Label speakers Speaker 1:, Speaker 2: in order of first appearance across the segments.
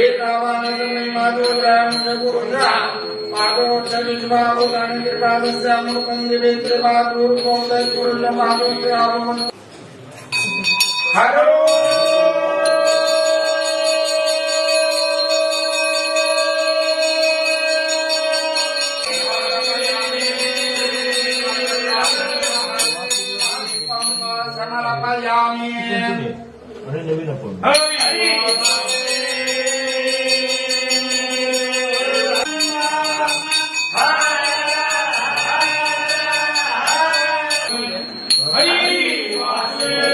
Speaker 1: हे रामानंदमय माधव राम रघुरा माधव छवि बाबू रानी कृपा श्याम कंद वेत्र बाबू कौंदय पूर्ण माधव राम हरो Hallelujah.
Speaker 2: Hare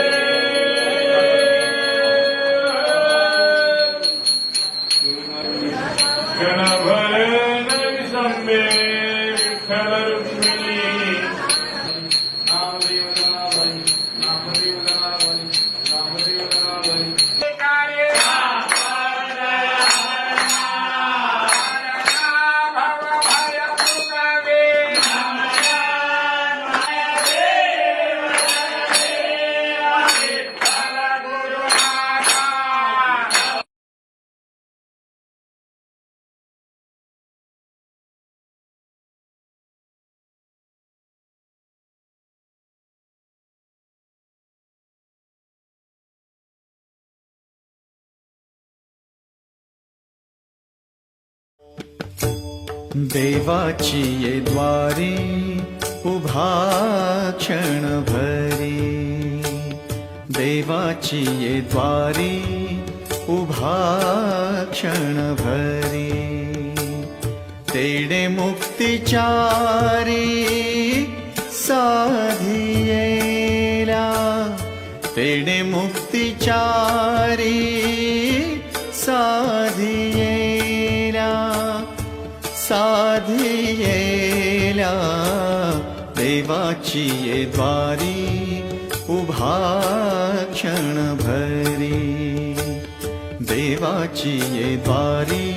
Speaker 3: देवाची ये द्वारी उभाक्षण भरी देवाची ये द्वारी उभाक्षण भरी तेडे मुक्ति चारी साधी तेडे मुक्ति चारी साधी साधी येला देवाची ये द्वारी उभा क्षणभरी देवाची ये द्वारी